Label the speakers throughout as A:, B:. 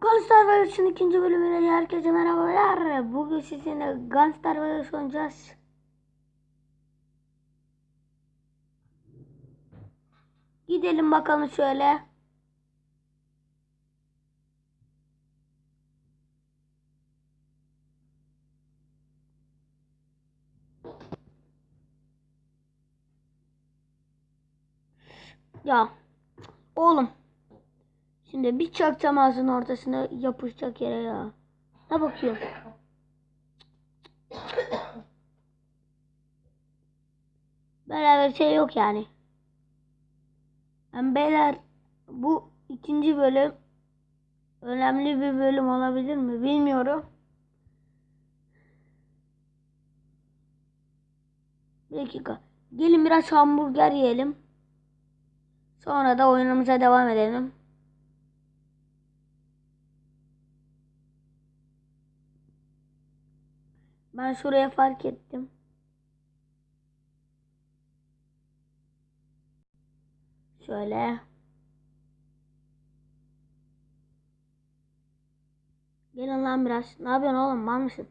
A: Gunstar Warriors'ın ikinci bölümüne herkese merhabalar. Bugün sizinle Gunstar Warriors oynayacağız. Gidelim bakalım şöyle. Ya oğlum Şimdi bir çakacağım ağzının ortasına yapışacak yere ya. Ne bakıyor? Bir şey yok yani. Yani beyler bu ikinci bölüm önemli bir bölüm olabilir mi bilmiyorum. Bir dakika. Gelin biraz hamburger yiyelim. Sonra da oyunumuza devam edelim. Ben şuraya fark ettim. Şöyle. Gelin lan biraz. Ne yapıyorsun oğlum? Mal mısın?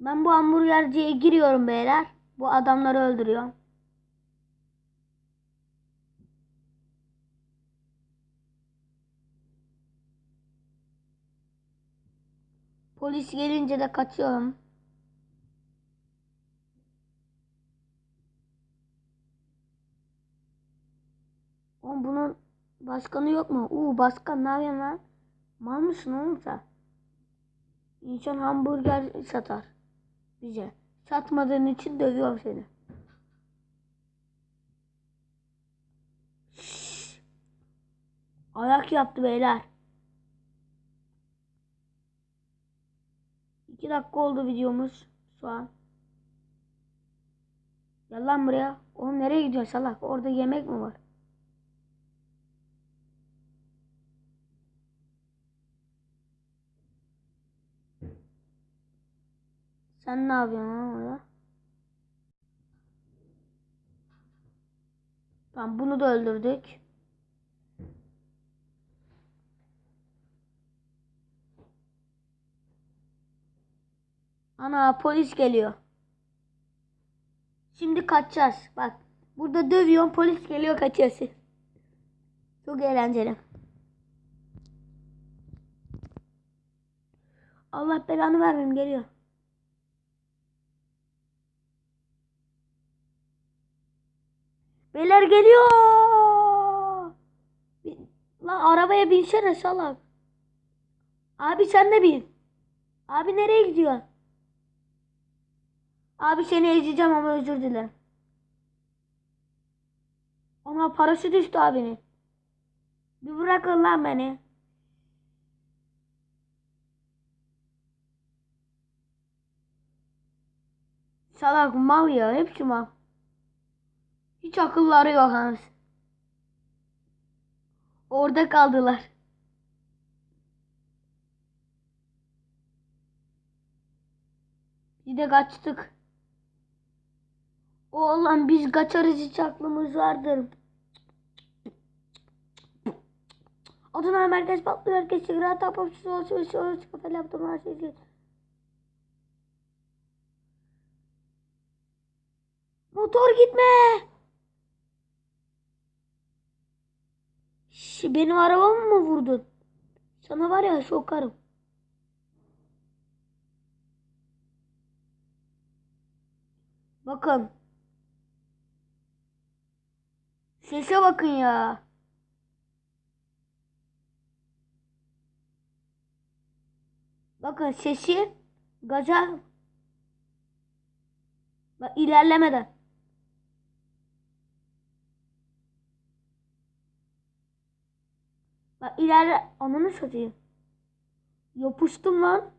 A: Ben bu hamburgerciye giriyorum beyler. Bu adamları öldürüyorum. Polis gelince de kaçıyorum. Oğlum bunun başkanı yok mu? Uuu başkan ne yapıyorsun lan? Mal mısın oğlum sen? İnsan hamburger satar bize. Satmadığın için dövüyorum seni. Şşş. Ayak yaptı beyler. 2 dakika oldu videomuz şu an. Gel lan buraya. Oğlum nereye gidiyorsun salak? Orada yemek mi var? Sen ne yapıyorsun orada? Tamam bunu da öldürdük. Ana polis geliyor. Şimdi kaçacağız. Bak burada dövüyorum polis geliyor kaçıyorsun. Çok eğlenceli. Allah belanı vermeyeyim geliyor. Beyler geliyor. Lan arabaya binsene salak. Abi sen de bin. Abi nereye gidiyorsun? Abi seni ezeceğim ama özür dilerim. Ona parası düştü abinin. Bir bırakın lan beni. Salak mal ya hepsi mal. Hiç akılları yok hans. Orada kaldılar. Bir de kaçtık. Oğlum biz kaçarız hiç aklımız vardır. Adana merkez patlıyor. Herkes sigara tapıp şu şu şu şu kafe yaptım her şeyi. Motor gitme. Şş, benim arabamı mı vurdun? Sana var ya sokarım. Bakın. Sese bakın ya. Bakın sesi gaza Bak ilerlemeden. Bak ilerle ananı satayım. Yapıştım lan.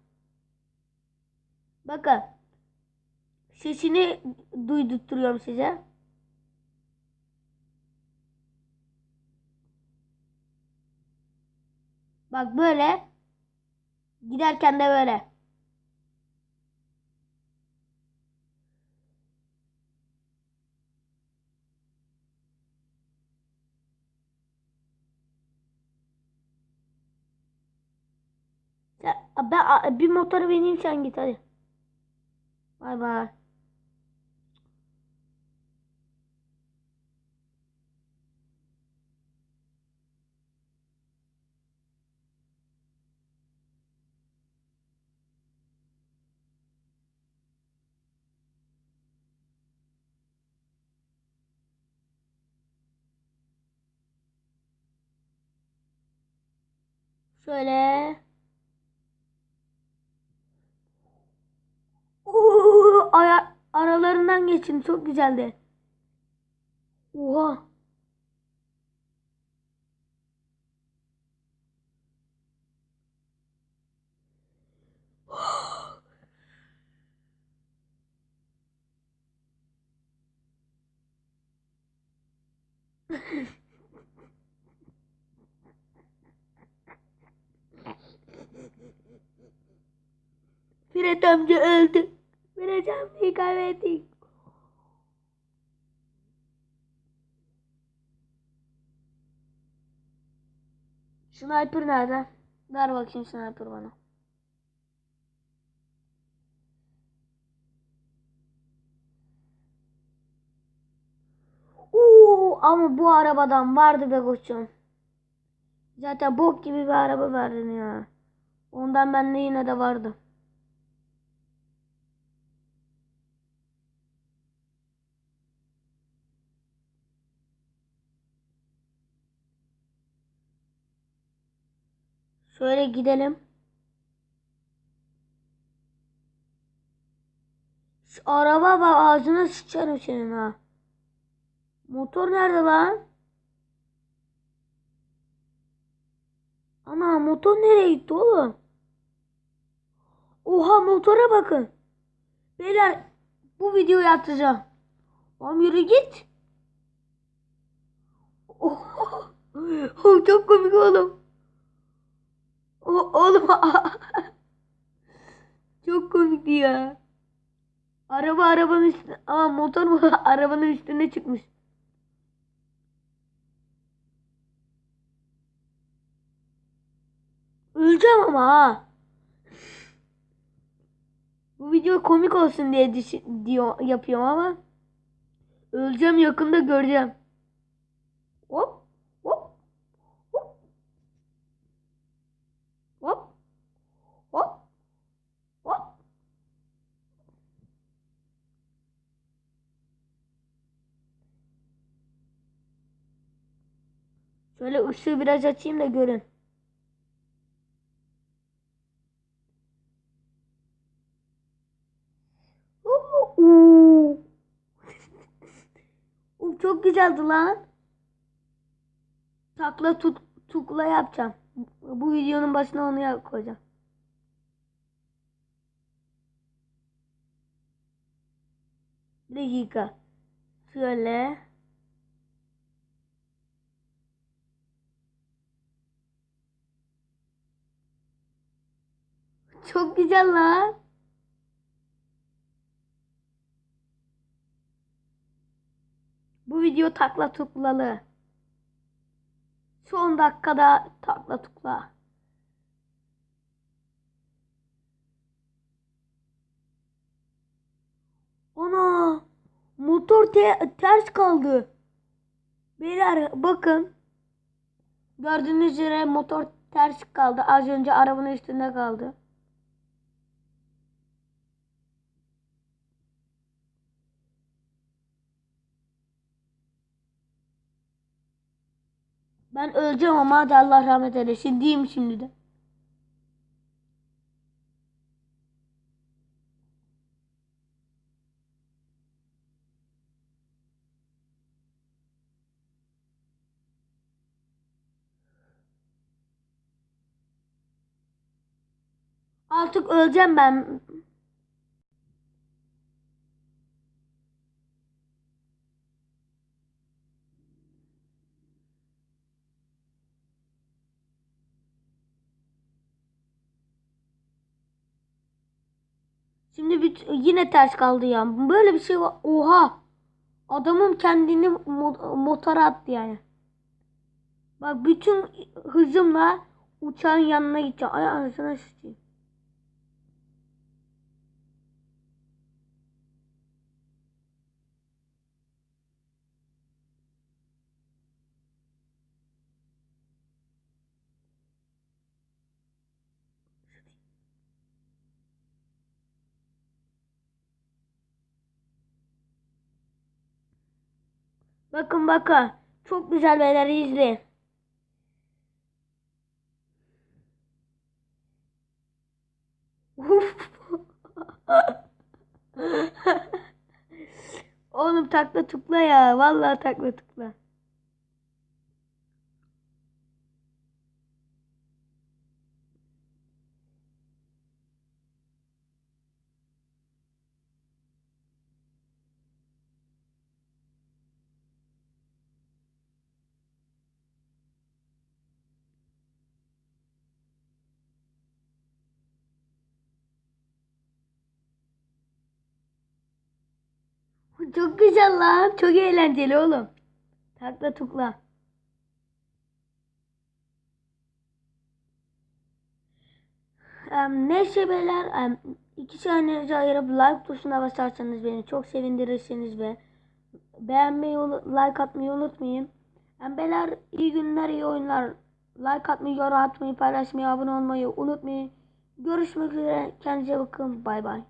A: Bakın. Sesini duydurtuyorum size. Bak böyle. Giderken de böyle. Ben bir motoru benim sen git hadi. Bay bay. Şöyle. Oo, aya- aralarından geçin. Çok güzeldi. Oha. Fred amca öldü. Fred amcayı kaybettik. Sniper nerede? Ver bakayım sniper bana. Oo, ama bu arabadan vardı be koçum. Zaten bok gibi bir araba verdin ya. Ondan bende yine de vardı. Şöyle gidelim. Şu araba bak ağzına sıçarım senin ha. Motor nerede lan? Ana motor nereye gitti oğlum? Oha motora bakın. Beyler bu videoyu atacağım. Oğlum yürü git. Oh, çok komik oğlum. Çok komikti ya. Araba arabanın üstüne ama motor bu arabanın üstüne çıkmış. Öleceğim ama ha. Bu video komik olsun diye diyor yapıyorum ama öleceğim yakında göreceğim. Hop hop hop hop hop. Şöyle ışığı biraz açayım da görün. Çok güzeldi lan. Takla tut tukla yapacağım. Bu videonun başına onu koyacağım. Bir dakika. Şöyle. Çok güzel lan. Bu video takla tuklalı. Son dakikada takla tukla. Ana! Motor te- ters kaldı. Beyler bakın. Gördüğünüz üzere motor ters kaldı. Az önce arabanın üstünde kaldı. Ben öleceğim ama hadi Allah rahmet eylesin diyeyim şimdi de. Artık öleceğim ben. Şimdi bir, yine ters kaldı ya. Böyle bir şey var. Oha. Adamın kendini mo- motora attı yani. Bak bütün hızımla uçağın yanına gideceğim. Ay anasını sıçayım. Bakın bakın. Çok güzel beyler izleyin. Oğlum takla tıkla ya. Vallahi takla tıkla. Çok güzel lan. Çok eğlenceli oğlum. Takla tukla. Em, neyse beyler em, iki saniyenizi ayırıp like tuşuna basarsanız beni çok sevindirirsiniz ve beğenmeyi, like atmayı unutmayın. Em, beyler iyi günler, iyi oyunlar. Like atmayı, yorum atmayı, paylaşmayı, abone olmayı unutmayın. Görüşmek üzere. Kendinize bakın. Bay bay.